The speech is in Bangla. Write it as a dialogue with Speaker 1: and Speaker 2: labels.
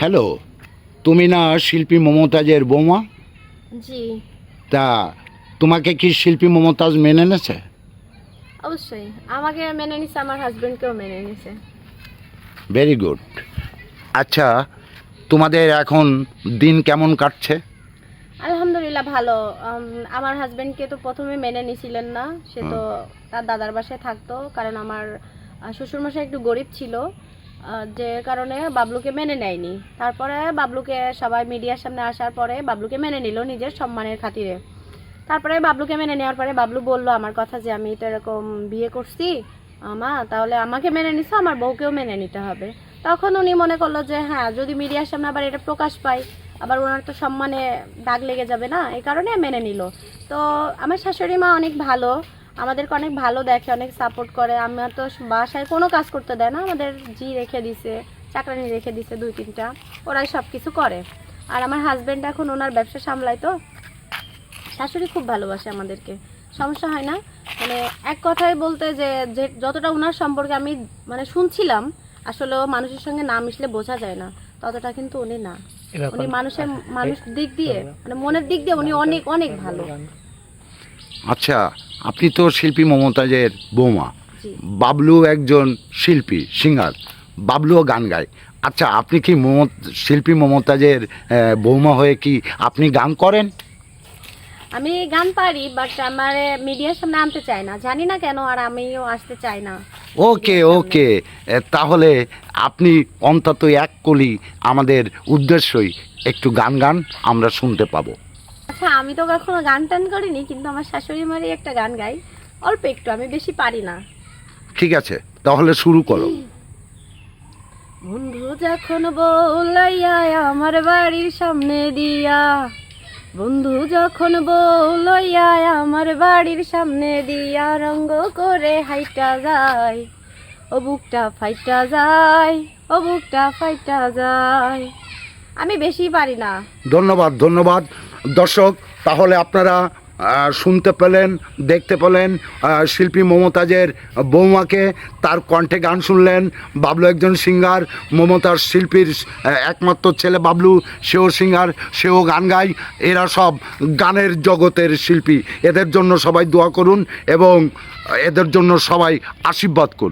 Speaker 1: হ্যালো তুমি না শিল্পী মমতাজের বৌমা?
Speaker 2: জি।
Speaker 1: তা তোমাকে কি শিল্পী মমতাজ মেনে নেছে
Speaker 2: অবশ্যই আমাকে মেনে নিছে আমার হাজবেন্ডকেও মেনে নিছে।
Speaker 1: ভেরি গুড আচ্ছা তোমাদের এখন দিন কেমন কাটছে?
Speaker 2: আলহামদুলিল্লাহ ভালো। আমার হাজবেন্ডকে তো প্রথমে মেনে নিছিলেন না সে তো তার দাদার বাসায় থাকতো কারণ আমার শ্বশুরমশাই একটু গরিব ছিল। যে কারণে বাবলুকে মেনে নেয়নি। তারপরে বাবলুকে সবাই মিডিয়ার সামনে আসার পরে বাবলুকে মেনে নিল নিজের সম্মানের খাতিরে। তারপরে বাবলুকে মেনে নেওয়ার পরে বাবলু বলল, আমার কথা যে আমি তো এরকম বিয়ে করছি মা তাহলে আমাকে মেনে নিছো, আমার বউকেও মেনে নিতে হবে। তখন উনি মনে করল যে হ্যাঁ যদি মিডিয়ার সামনে আবার এটা প্রকাশ পায় আবার ওনার তো সম্মানে দাগ লেগে যাবে না? এই কারণে মেনে নিল। তো আমার শাশুড়ি মা অনেক ভালো আমাদেরকে অনেক ভালো দেখে অনেক সাপোর্ট করে। আমার তো বাসায় কোনো কাজ করতে দেয় না। আমাদের জি রেখে দিছে চাকরানি রেখে দিছে দুই তিনটা। ওরাই সব কিছু করে। আর আমার হাজবেন্ড এখন ওনার ব্যবসা সামলায় তো। শাশুড়ি খুব ভালোবাসে আমাদেরকে। সমস্যা হয় না। মানে এক কথায় বলতে যে যে যতটা ওনার সম্পর্কে আমি মানে শুনছিলাম আসলে মানুষের সঙ্গে না মিশলে বোঝা যায় না। ততটা কিন্তু উনি না। উনি মানুষের মানুষ দিক দিয়ে মানে মনের দিক দিয়ে উনি অনেক অনেক ভালো।
Speaker 1: আচ্ছা আপনি তো শিল্পী মমতাজের বৌমা। বাবলু একজন শিল্পী সিঙ্গার। বাবলুও গান গায়। আচ্ছা আপনি কি মমত শিল্পী মমতাজের বৌমা হয়ে কি আপনি গান করেন?
Speaker 2: আমি গান পারি বাট আমার মিডিয়ার সামনে আনতে চাই না। জানি না কেন আর আমিও আসতে চাই না।
Speaker 1: ওকে ওকে। তাহলে আপনি অন্তত এক কলি আমাদের উদ্দেশ্যই একটু গান গান আমরা শুনতে পাবো।
Speaker 2: আচ্ছা আমি তো কখনো গান টান করিনি কিন্তু আমার শাশুড়ি মারি একটা গান গাই। অল্প একটু আমি বেশি পারি না।
Speaker 1: ঠিক আছে তাহলে শুরু করো।
Speaker 2: বন্ধু যখন বলাইয়া আমার বাড়ির সামনে দিয়া বন্ধু যখন বলাইয়া আমার বাড়ির সামনে দিয়া রঙ্গ করে হাইটা যায় ও বুকটা ফাইটা যায় ও বুকটা ফাইটা যায়। আমি বেশি পারি না।
Speaker 1: ধন্যবাদ ধন্যবাদ। দর্শক, তাহলে আপনারা শুনতে পেলেন, দেখতে পেলেন শিল্পী মমতাজের বৌমাকে। তার কণ্ঠে গান শুনলেন বাবলু একজন সিঙ্গার, মমতার শিল্পীর একমাত্র ছেলে বাবলু, সেও সিঙ্গার, সেও গান গায়। এরা সব গানের জগতের শিল্পী। এদের জন্য সবাই দোয়া করুন এবং এদের জন্য সবাই আশীর্বাদ করুন।